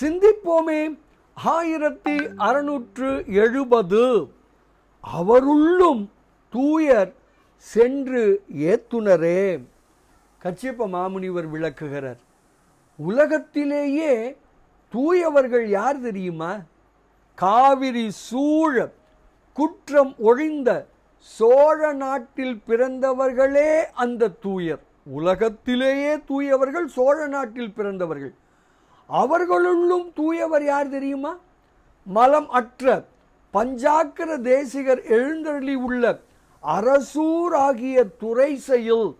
சிந்திப்போமே. ஆயிரத்தி அறுநூற்று எழுபது. அவருள்ளும் தூயர் சென்று ஏத்துனரே. கச்சியப்ப மாமுனிவர் விளக்குகிறார். உலகத்திலேயே தூயவர்கள் யார் தெரியுமா? காவிரி சூழ குற்றம் ஒழிந்த சோழ நாட்டில் பிறந்தவர்களே அந்த தூயர். உலகத்திலேயே தூயவர்கள் சோழ நாட்டில் பிறந்தவர்கள். அவர்களுள்ளும் தூயவர் யார் தெரியுமா? மலம் அற்ற பஞ்சாக்கர தேசிகர் எழுந்தருளி உள்ள அரசூர் ஆகிய துறைசையில்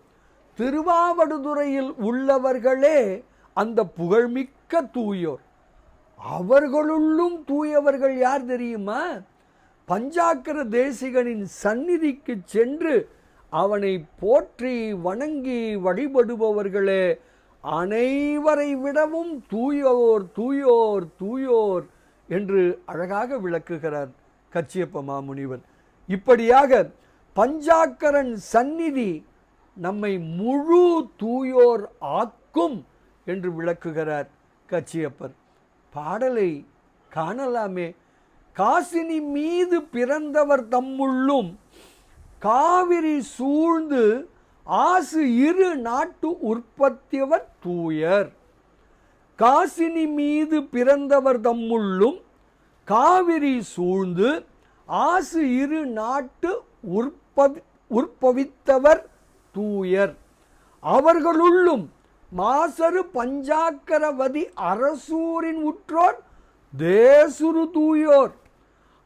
திருவாவடுதுறையில் உள்ளவர்களே அந்த புகழ்மிக்க தூயோர். அவர்களுள்ளும் தூயவர்கள் யார் தெரியுமா? பஞ்சாக்கர தேசிகனின் சந்நிதிக்கு சென்று அவனை போற்றி வணங்கி வழிபடுபவர்களே அனைவரை விடவும் தூயோர் தூயோர் தூயோர் என்று அழகாக விளக்குகிறார் கச்சியப்ப மாமுனிவர். இப்படியாக பஞ்சாக்கரன் சந்நிதி நம்மை முழு தூயோர் ஆக்கும் என்று விளக்குகிறார் கச்சியப்பர். பாடலை காணலாமே. காசினி மீது பிறந்தவர் தம்முள்ளும் காவிரி சூழ்ந்து ஆசு இரு நாட்டு உற்பத்தியவர் தூயர். காசினி மீது பிறந்தவர் தம்முள்ளும் காவிரி சூழ்ந்து ஆசு இரு நாட்டு உற்பவி உற்பவித்தவர் தூயர். அவர்களுள்ளும் மாசரு பஞ்சாக்கரவதி அரசூரின் உற்றோர் தேசுரு தூயோர்.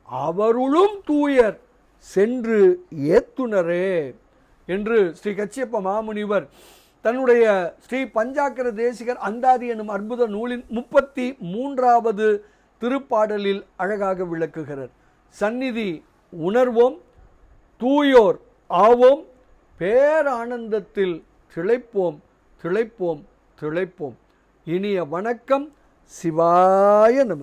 அவருளும் தூயர் சென்று ஏத்துனரே. என்று ஸ்ரீ கச்சியப்ப மாமுனிவர் தன்னுடைய ஸ்ரீ பஞ்சாக்கர தேசிகர் அந்தாதி எனும் அற்புத நூலின் முப்பத்தி மூன்றாவது திருப்பாடலில் அழகாக விளக்குகிறார். சந்நிதி உணர்வோம் தூயோர் ஆவோம் பேரானந்தத்தில் திளைப்போம் திளைப்போம் திளைப்போம். இனிய வணக்கம் சிவாய நம